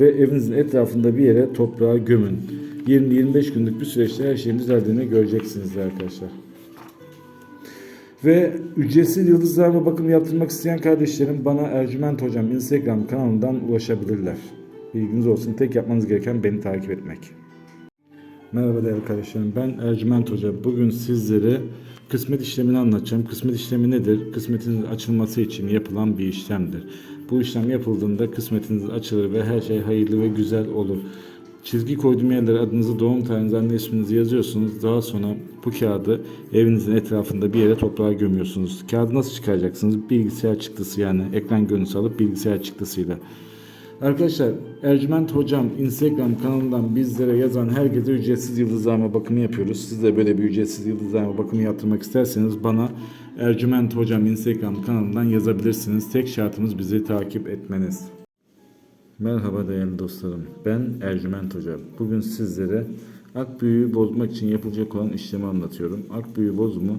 ve evinizin etrafında bir yere toprağa gömün. 20-25 günlük bir süreçte her şeyin düzeldiğini göreceksiniz arkadaşlar. Ve ücretsiz yıldızlarla bakım yaptırmak isteyen kardeşlerim bana Ercüment Hocam Instagram kanalından ulaşabilirler. Bilginiz olsun. Tek yapmanız gereken beni takip etmek. Merhaba değerli kardeşlerim. Ben Ercüment Hoca. Bugün sizlere kısmet işlemini anlatacağım. Kısmet işlemi nedir? Kısmetinizin açılması için yapılan bir işlemdir. Bu işlem yapıldığında kısmetiniz açılır ve her şey hayırlı ve güzel olur. Çizgi koyduğum yerlere adınızı, doğum tarihinizi, anne isminizi yazıyorsunuz. Daha sonra bu kağıdı evinizin etrafında bir yere toprağa gömüyorsunuz. Kağıdı nasıl çıkaracaksınız? Bilgisayar çıktısı yani ekran görüntüsü alıp bilgisayar çıktısıyla. Arkadaşlar Ercüment Hocam Instagram kanalından bizlere yazan herkese ücretsiz yıldızlama bakımı yapıyoruz. Siz de böyle bir ücretsiz yıldızlama bakımı yaptırmak isterseniz bana Ercüment Hocam Instagram kanalından yazabilirsiniz. Tek şartımız bizi takip etmeniz. Merhaba değerli dostlarım. Ben Ercüment Hoca. Bugün sizlere ak büyüğü bozmak için yapılacak olan işlemi anlatıyorum. Ak büyüğü bozumu